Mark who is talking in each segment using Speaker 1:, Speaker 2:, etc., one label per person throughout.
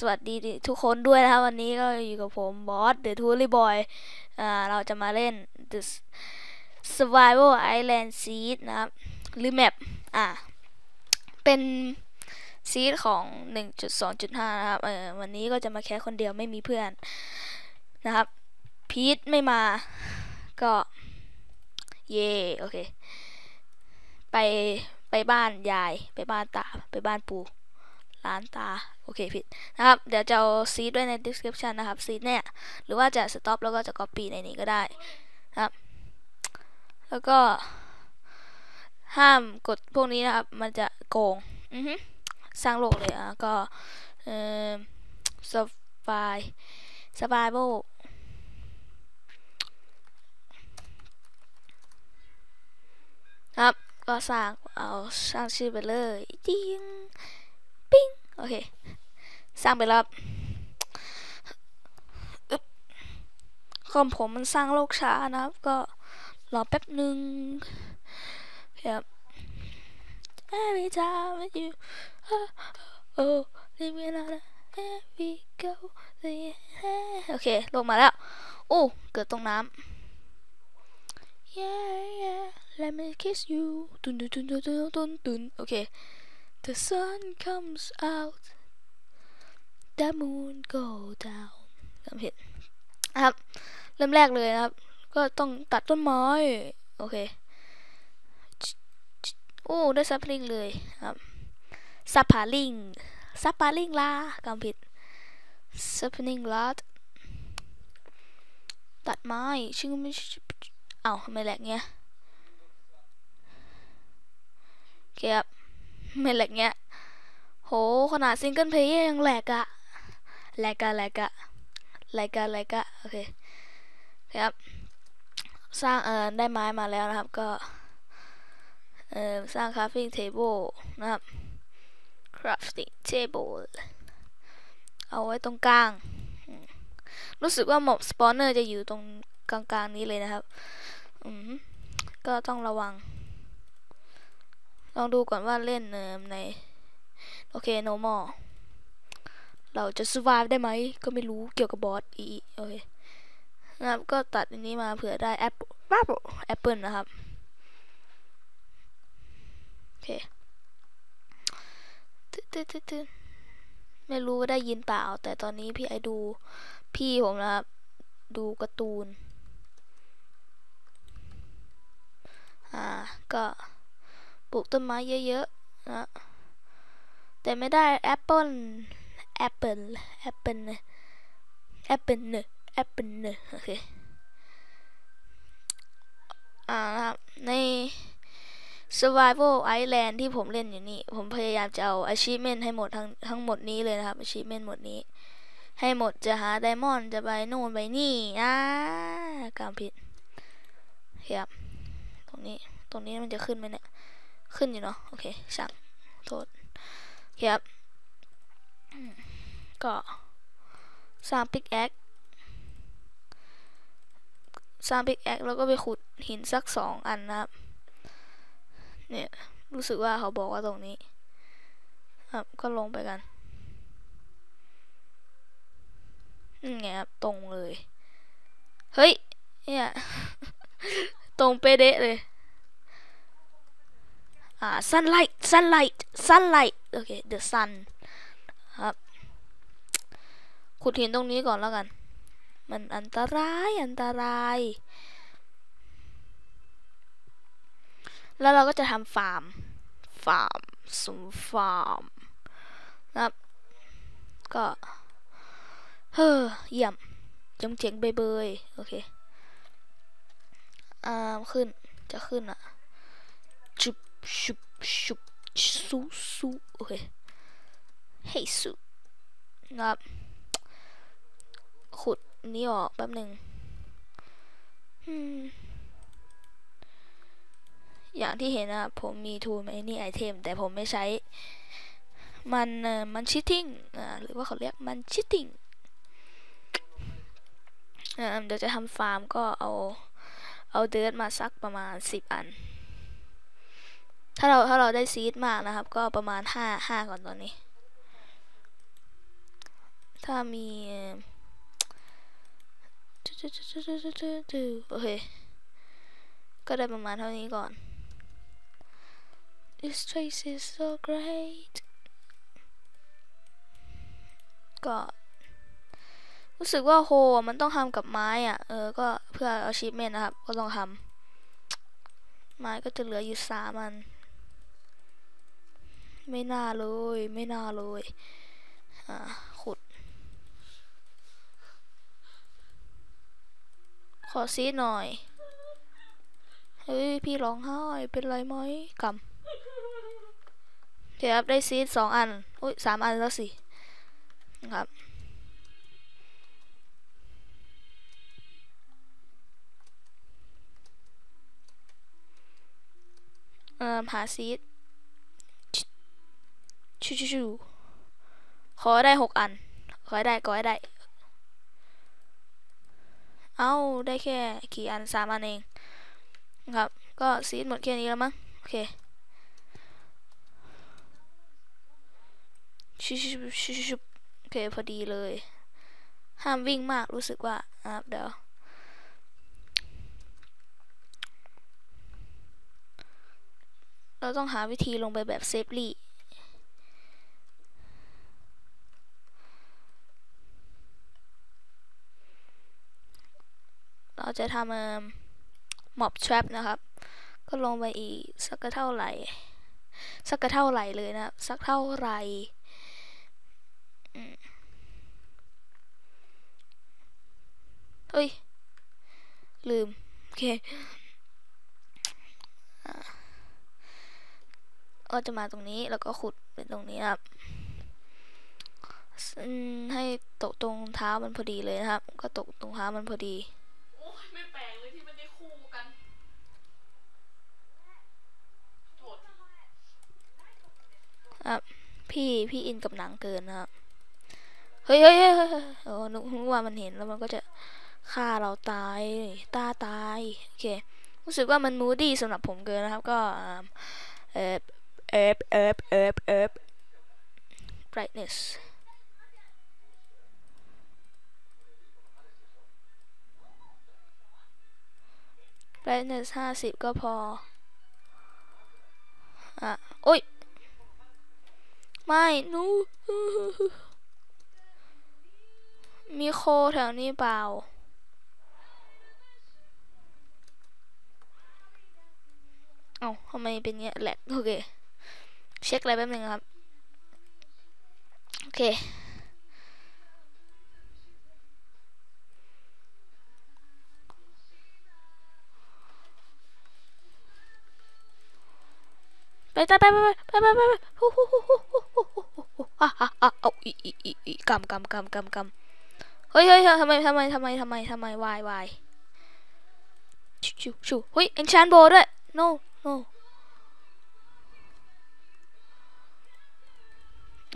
Speaker 1: สวัสดีทุกคนด้วยนะครับวันนี้ก็อยู่กับผมบอสเดอะทูรี่บอยอ่าเราจะมาเล่น The Survival Island Seed นะครับหรือแมปอ่าเป็นซีดของ 1.2.5 นะครับเออวันนี้ก็จะมาแค่คนเดียวไม่มีเพื่อนนะครับพีทไม่มาก็ เย่โอเค ไปไปบ้านยายไปบ้านตาไปบ้านปู่ ร้านตา โอเคผิดนะครับ เดี๋ยวจะเอาซีดไว้ใน description นะครับซีดเนี่ย หรือว่าจะ stop แล้วก็จะ copy ในนี้ก็ได้นะครับ แล้วก็ ห้ามกดพวกนี้นะครับ มันจะโกง อือฮึสร้างโลกเลยอะก็เอ่อ survive survival ครับ ก็สร้างเอาสร้างชื่อไปเลยจิงปิ้ง เค สร้างไปแล้วคอมผมมันสร้างโลกช้านะครับ ก็รอแป๊บหนึ่งครับ Every time you oh, oh leave me alone every go โอเค ลงมาแล้ว โอ้ เกิดตรงน้ำ Yeah yeah let me kiss you ตุนตุนตุนตุนตุนตุนโอเค The sun comes out the moon go down จำผิดนะครับ เริ่มแรกเลยนะครับ ก็ต้องตัดต้นไม้ โอเค โอ้ ได้ซับลิงเลยครับซับพาลิงซับพาลิงลากำผิดซับพาลิงลาตัดไม้ ชื่อไม่เอ้าไม่แหลกเงี้ยโอเคครับ ไม่แหลกเงี้ย โห ขนาดซิงเกิลเพลย์ยังแหลกอะแหลกอะแหลกอะแหลกอะแหลกอะโอเคครับ สร้างเออได้ไม้มาแล้วนะครับ ก็เออสร้าง crafting table นะครับ crafting table เอาไว้ตรงกลาง รู้สึกว่าหมอบสปอนเนอร์จะอยู่ตรงกลางๆนี้เลยนะครับอืมก็ต้องระวัง ลองดูก่อนว่าเล่นใน โอเค normal เราจะ survive ได้ไหม ก็ไม่รู้เกี่ยวกับบอสอีโอเคนะครับก็ตัดอันนี้มาเผื่อได้แอปเปิลแอปเปิลนะครับ โอเคตึ๊ดไม่รู้ว่าได้ยินเปล่า แต่ตอนนี้พี่ไอดูพี่ผมนะครับ ดูการ์ตูน อ่า ก็ ปลูกต้นไม้เยอะๆนะแต่ไม่ได้แอปเปิลแอปเปิลแอปเปิลแอปเปิลเนแอปเปิลเนโอเคอ่าครับใน Survival Island ที่ผมเล่นอยู่นี่ ผมพยายามจะเอา achievement ให้หมดทั้งทั้งหมดนี้เลยนะครับ achievement หมดนี้ ให้หมดจะหาไดมอนด์จะไปโน่นไปนี่อ่ากำผิดครับตรงนี้ตรงนี้มันจะขึ้นไหมเนี่ย ขึ้นอยู่เนาะโอเคช่างโทษครับก็สร้างปิกแอคสร้างปิกแอคแล้วก็ไปขุดหินสักสองอันนะครับ เนี่ยรู้สึกว่าเขาบอกว่าตรงนี้ครับก็ลงไปกันนี่ไงครับตรงเลย เฮ้ยเนี่ย ตรงเป๊ะเลย อ่า sunlight sunlight sunlight โอเค the sun ครับขุดหินตรงนี้ก่อนแล้วกัน มันอันตรายอันตราย แล้วเราก็จะทำฟาร์ม ฟาร์มสมฟาร์มนะครับ ก็เฮ้อเยี่ยมจงเจ๋งเบยเบยโอเค อ่า ขึ้น จะขึ้นอะชุบ ชุบชุบซูซูโอเคเฮ้ยซูนะครับขุดนี้ออกแป๊บหนึ่งอย่างที่เห็นนะผมมีทูลไอ้นี่ไอเทม แต่ผมไม่ใช้ มันมันชิตติ้งอ่าหรือว่าเขาเรียกมันชิตติ้งเดี๋ยวจะทำฟาร์มก็เอา เอาเดิร์ดมาสักประมาณสิบอัน ถ้าเราถ้าเราได้ซีดมากนะครับ ก็ประมาณห้าห้าก่อนตอนนี้ ถ้ามีโอเค ก็ได้ประมาณเท่านี้ก่อน This place is so great ก็รู้สึกว่าโฮมันต้องทำกับไม้อะ เออ ก็เพื่อ achievement นะครับ ก็ต้องทำไม้ก็จะเหลืออยู่สามอัน ไม่น่าเลย ไม่น่าเลย อ่า ขุด ขอซีหน่อย เฮ้ย พี่ร้องไห้ เป็นไรไหมกำเดี๋ยวได้ซีดสองอัน อุ้ยสามอันแล้วสิ ครับเอ่อหาซีด ชูชูชูขอได้หกอัน ขอได้ขอได้ เอาได้แค่กี่อันสามอันเองครับ ก็ซีดหมดแค่นี้แล้วมั้ง โอเคชูชูชูชูโอเค พอดีเลย ห้ามวิ่งมากรู้สึกว่าครับเดี๋ยวเราต้องหาวิธีลงไปแบบเซฟลี่ เราจะทำเอ่อม็อบทรัพนะครับ ก็ลงไปอีกสักเท่าไหร่ สักเท่าไหร่เลยนะสักเท่าไหร่เฮ้ย ลืม โอเคก็จะมาตรงนี้แล้วก็ขุดเป็นตรงนี้ครับให้ตกตรงเท้ามันพอดีเลยนะครับ ก็ตกตรงเท้ามันพอดี
Speaker 2: โอ้ยไม่แปลกเลยที่มันได้คู่กันโทษที
Speaker 1: ครับ พี่พี่อินกับหนังเกินนะครับเฮ้ยเฮ้ยเฮ้ยเฮ้ยโอ้นึกว่ามันเห็นแล้วมันก็จะฆ่าเราตายตาตายโอเครู้สึกว่ามันมูดี้สำหรับผมเกินนะครับก็เอฟเอฟเอฟเอฟเอฟ brightness ไ r i g h t n e s s ห้าสิบก็พอ อะ โอ้ย ไม่นู้มีโคแถวนี้เปล่า เอ้าทำไมเป็นเงี้ยแหลกโอเค เช็คอะไรแป๊บนึงครับ โอเค ไปไปไปไปไปไปไปฮู้ฮู้ฮู้ฮู้ฮู้ ฮู้ฮู้ฮู้อะอะอะเอาอีอีอีอีกำกำกำกำกำเฮ้ยเฮ้ยทำไมทำไมทำไมทำไมทำไมวายวายชูชูชูเฮ้ยเอนชานโบด้วย no no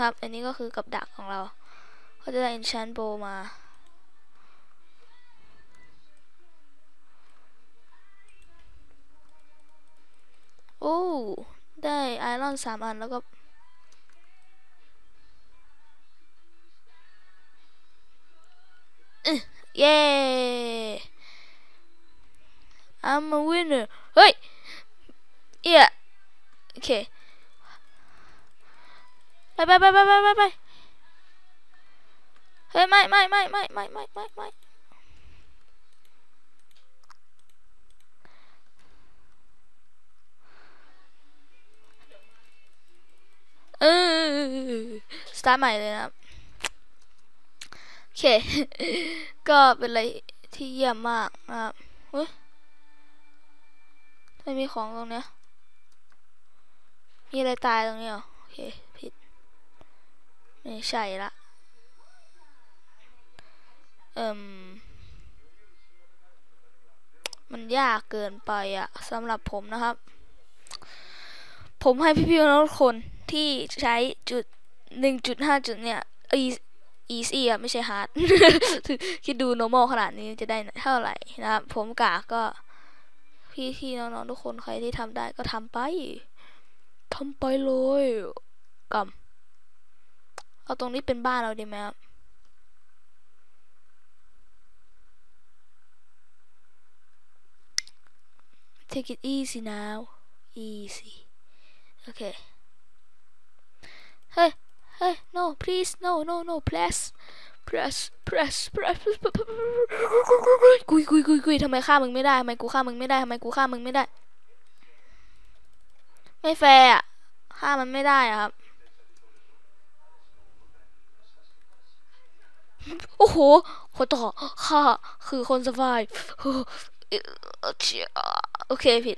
Speaker 1: ครับ อันนี้ก็คือกับดักของเราเขาจะได้ enchant bow มา โอ้ ได้ไอรอนสามอันแล้วก็ เย้ I'm a winner เฮ้ยเอี่ยโอเคไปไปไปไปไปไปไอเครับโอเค ก็เป็นอะไรที่เยี่ยมมากนะครับเฮ้ยไม่มีของตรงเนี้ย มีอะไรตายตรงนี้เหรอ โอเค ผิด ไม่ใช่ละ เอิมมันยากเกินไปอะสำหรับผมนะครับ ผมให้พี่ๆน้องทุกคนที่ใช้จุดหนึ่งจุดห้าจุดเนี่ย easy อะไม่ใช่ hard คิดดู normal ขนาดนี้จะได้เท่าไหร่นะผมกาก็ พี่ๆน้องๆทุกคนใครที่ทำได้ก็ทำไปทำไปเลยกำเอาตรงนี้เป็นบ้านเราดีไหมครับ take it easy now easy โอเค เฮ้ เฮ้ย no please no no no press press press press กุยกุยกุยกุยทำไมฆ่ามึงไม่ได้ทำไมกูฆ่ามึงไม่ได้ทำไมกูฆ่ามึงไม่ได้ ไม่แฟร์อะฆ่ามันไม่ได้อะครับ โอ้โหคนต่อข้าคือคนสบายโอเคผิด